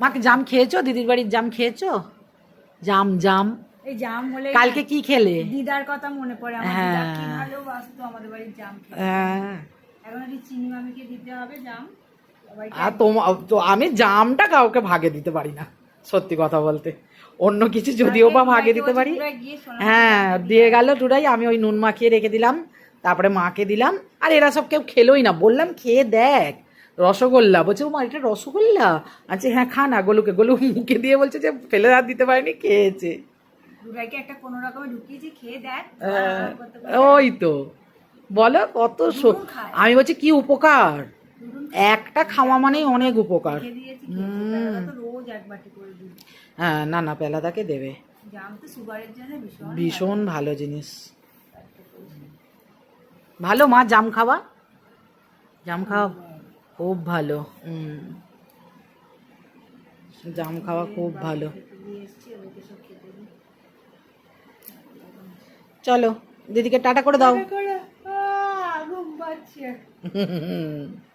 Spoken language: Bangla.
মাকে জাম খেয়েছো? দিদির বাড়ির জাম খেয়েছো? জাম জাম। এই জাম হলে কালকে কি খেলে? দিদার কথা মনে পড়ে আমার হ্যাঁ। দিদা কি ভালোবাসতো আমাদের বাড়ির জাম খেতে। হ্যাঁ। এখন একটু চিনি মামিকে দিতে হবে জাম। আর তোমা তো আমি জামটা কাউকে ভাগে দিতে পারি না সত্যি কথা বলতে। অন্য কিছু যদিও বা ভাগে দিতে পারি। হ্যাঁ দিয়ে গেল টুরাই আমি ওই নুন মাখিয়ে রেখে দিলাম তারপরে মাকে দিলাম। আর এরা সব কেউ খেলোই না বললাম খেয়ে দেখ। রসগোল্লা। বলছে ও মা এটা রসগোল্লা? আচ্ছা হ্যাঁ খা না গোলুকে গোলু মুখে দিয়ে বলছে যে ফেলে আর দিতে পারিনি খেয়েছে। একটা কোনো রকমে ঢুকিয়েছি খেয়ে দেখ হ্যাঁ, ওই তো। বলো কত আমি বলছি কি উপকার? একটা খাওয়া মানেই অনেক উপকার। হ্যাঁ না না পেলাদাকে দেবে। ভীষণ ভালো। জিনিস। ভালো মা জাম খাওয়া? জাম খাওয়া? খুব ভালো। হুম। জাম খাওয়া খুব ভালো। চলো দিদিকে টাটা করে দাও। ঘুম পাচ্ছে।